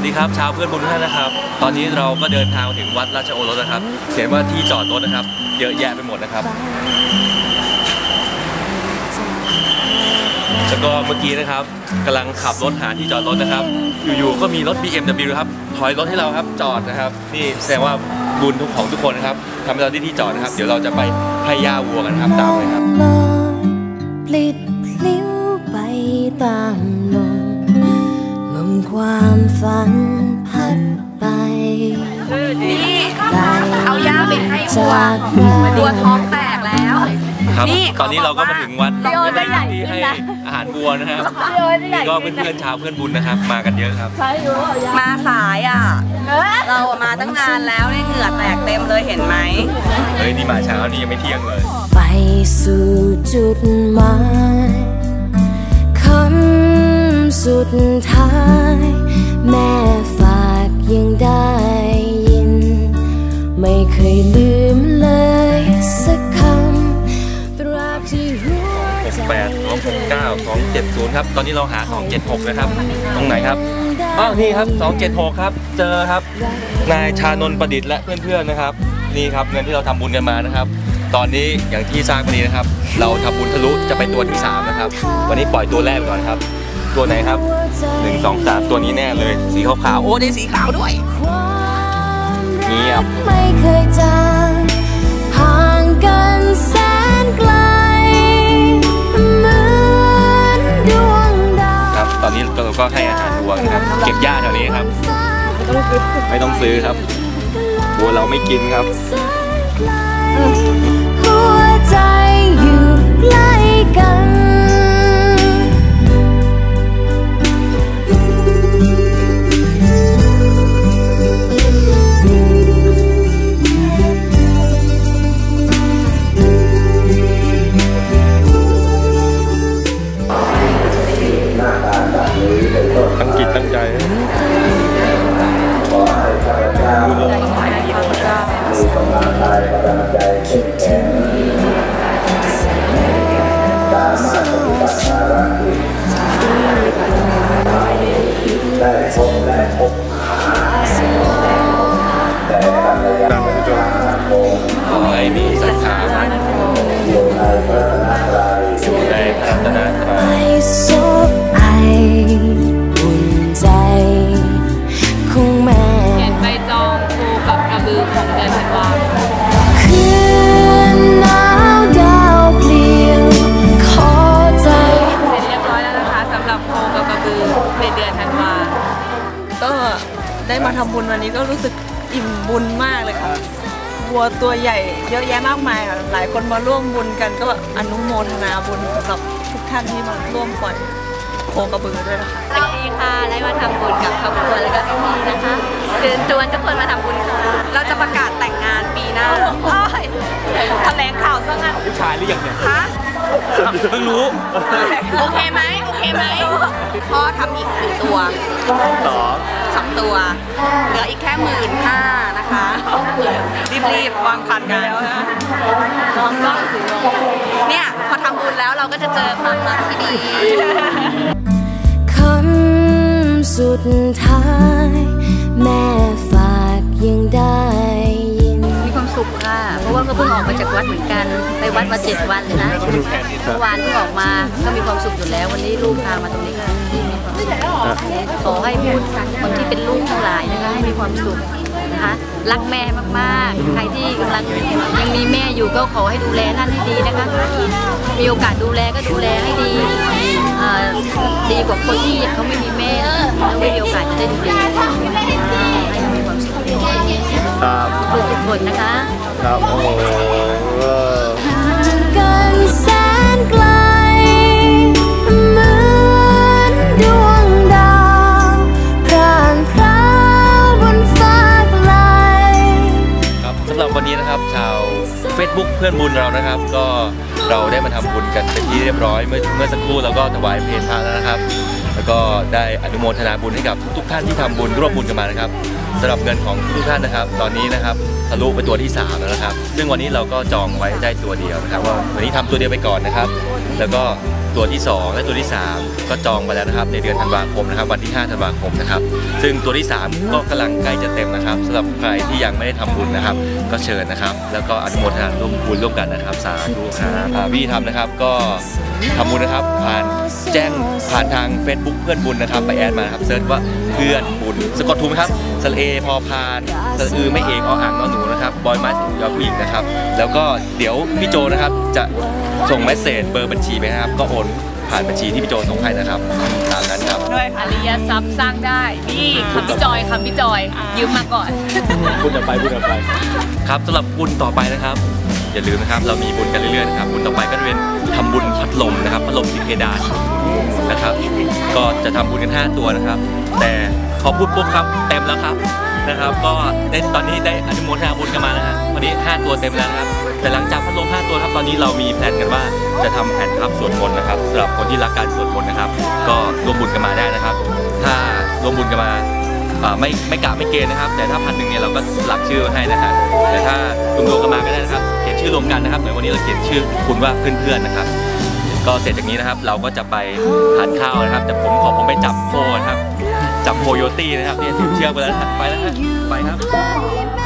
วัสดีครับชาวเพื่อนบุญทุกท่านนะครับ ตอนนี้เราก็เดินทางมาถึงวัดราชโอรสนะครับเห็นว่าที่จอดรถนะครับ เยอะแยะไปหมดนะครับแล้วก็เมื่อกี้นะครับกำลังขับรถหาที่จอดรถนะครับ อยู่ๆก็มีรถ BMW ครับถอยรถให้เราครับจอดนะครับ นี่แสดงว่าบุญทุกของทุกคนนะครับทำให้เราได้ที่จอดนะครับ เดี๋ยวเราจะไปให้ย่าวัวกันครับตามเลยครับลอยปลิดพลิ้วไปตาม ความฝันพัดไปนี่ไกลเอาย่าไปให้วัวจากเราวัวท้องแตกแล้ว ครับนี่ตอนนี้เราก็มาถึงวัดโยนไปใหญ่ที่ให้อาหารวัวนะครับโยนไปใหญ่นี่ก็เพื่อนๆชาวเพื่อนบุญนะครับ มากันเยอะครับ มาสายอะ เราอะมาตั้งนานแล้วเนี่ยเหงื่อแตกเต็มเลยเห็นไหมเฮ้ยนี่มาเช้านี่ยังไม่เที่ยงเลย ไปสู่จุดหมายคำ สุดท้าย แม่ฝากยังได้ยิน ไม่เคยลืมเลยสักคำตราบที่หัวใจ68 269 270 ครับ ตอนนี้เราหา 276 นะครับ ตรงไหนครับอ้าวนี่ครับ 276 ครับ เจอครับ นายชานนท์ประดิษฐ์และเพื่อนๆนะครับ นี่ครับเงินที่เราทำบุญกันมานะครับ ตอนนี้อย่างที่ทราบกันดีนะครับ เราทำบุญทะลุจะไปตัวที่ 3 นะครับ วันนี้ปล่อยตัวแรกไปก่อนครับ ตัวไหนครับ1 2 3ตัวนี้แน่เลย สีขาวๆโอ้ได้สีขาวด้วยเงียบไม่เคยจางห่างกันแสนไกลเหมือนดวงดาวครับตอนนี้เราก็ให้อาหารวัวนะครับ เก็บหญ้าแถวนี้ครับ ไม่ต้องซื้อครับวัวเราไม่กินครับหัวใจอยู่ใกล้กัน ง ได้มาทำบุญวันนี้ก็รู้สึกอิ่มบุญมากเลยค่ะวัวตัวใหญ่เยอะแยะมากมายค่ะหลายคนมาร่วมบุญกันก็อนุโมทนาบุญสำหรับทุกท่านที่มาร่วมปล่อยโคกระบือด้วยนะคะสวัสดีค่ะได้มาทำบุญกับครอบครัวแล้วก็พี่ๆนะคะเชิญชวนทุกคนมาทำบุญค่ะเราจะประกาศแต่งงานปีหน้าอ้ายแถลงข่าวซะงั้นผู้ชายหรือยังเนี่ยคะ เพิ่งรู้ โอเคไหมโอเคไหมพ่อทำอีกหนึ่งตัวสองสองตัว เหลืออีกแค่หมื่นห้านะคะ รีบๆวางพันกันแล้วนะมองกล้องสิเนี่ย พอทำบุญแล้วเราก็จะเจอความรักที่ดี คำสุดท้าย ก็เพิ่งออกมาจากวัดเหมือนกัน ไปวัดมาเจ็ดวันเลยนะเมื่อวานเพิ่งออกมา ก็มีความสุขอยู่แล้ว วันนี้ลูกพามาตรงนี้ก็ยิ่งมีความสุขขอให้พูดคนที่เป็นลูกทั้งหลายนะคะให้มีความสุขนะคะรักแม่มากๆ ใครที่กำลังยังมีแม่อยู่ก็ขอให้ดูแลท่านให้ดีนะคะ มีโอกาสดูแลก็ดูแลให้ดีเอ่อดีกว่าคนที่เขาไม่มีแม่แล้วไม่มีโอกาสจะได้ดูแล คนนะคะ ครับโอ้กันแสนไกลเหมือนดวงดาวพรางพราวบนฟ้าไกลครับสำหรับวันนี้นะครับชาว Facebook เพื่อนบุญเรานะครับ ก็เราได้มาทำบุญกันเป็นที่เรียบร้อยเมื่อเมื่อสักครู่เราก็ถวายเพลพระแล้วนะครับ แล้วก็ได้อนุโมทนาบุญให้กับทุกท่านที่ทำบุญร่วมบุญกันมานะครับสำหรับเงินของทุกท่านนะครับ ตอนนี้นะครับทะลุไปตัวที่ 3 แล้วนะครับ ซึ่งวันนี้เราก็จองไว้ได้ตัวเดียวนะครับว่าวันนี้ทำตัวเดียวไปก่อนนะครับ แล้วก็ ตัวที่ 2 และตัวที่ 3 ก็จองไปแล้วนะครับ ในเดือนธันวาคมนะครับ วันที่ 5 ธันวาคมนะครับ ซึ่งตัวที่ 3 ก็กำลังใกล้จะเต็มนะครับสำหรับใครที่ยังไม่ได้ทำบุญนะครับ ก็เชิญนะครับ แล้วก็อนุโมทนาร่วมบุญร่วมกันนะครับ สาธุครับพี่ทำนะครับก็ทำบุญนะครับ ผ่านแจ้งผ่านทาง Facebook เพื่อนบุญนะครับไปแอดมาครับเซิร์ชว่าเพื่อนบุญสะกดถูกไหมครับสระเอพอพานสระอือไม่เอกออ่างนอหนูนะครับบอยม้ถึงยอผู้หญิงนะครับ แล้วก็เดี๋ยวพี่โจนะครับจะ ส่งเมสเซจเบอร์บัญชีไปนะครับ ก็โอนผ่านบัญชีที่พี่โจส่งให้นะครับตามนั้นครับด้วยอค่ะริยทรัพย์สร้างได้นี่คำพี่จอยคำพี่จอยยืมมาก่อนบุญต่อไปบุญต่อไป ครับสำหรับบุญต่อไปนะครับ อย่าลืมนะครับ เรามีบุญกันเรื่อยๆนะครับบุญต่อไปก็จะเป็นทำบุญพัดลมนะครับพัดลมติดเพดานนะครับ ก็จะทำบุญกัน 5 ตัวนะครับ แต่ขอพูดปุ๊บครับเต็มแล้วครับ นะครับ ก็ได้ตอนนี้ได้อนุโมทนาบุญกันมานะฮะวันนี้ 5 ตัวเต็มแล้วนะครับ แต่หลังจากพัดลม5ตัวครับตอนนี้เรามีแผนกันว่าจะทำแผนครับสวดมนต์นะครับสำหรับคนที่รักการสวดมนต์นะครับ ก็ร่วมบุญกันมาได้นะครับ ถ้าร่วมบุญกันมาไม่ไม่กะไม่เกณฑ์นะครับ แต่ถ้าพันหนึ่งเนี่ยเราก็หลักชื่อให้นะฮะแต่ถ้ารวมๆกันมาก็ได้นะครับ เขียนชื่อรวมกันนะครับเหมือนวันนี้เราเขียนชื่อคุณว่าเพื่อนๆนะครับ ก็เสร็จจากนี้นะครับเราก็จะไปทานข้าวนะครับ แต่ผมขอผมไปจับโฟนะครับ จับโคโยตี้นะครับเนี่ยถือเชือกไปแล้วไปแล้วไปครับ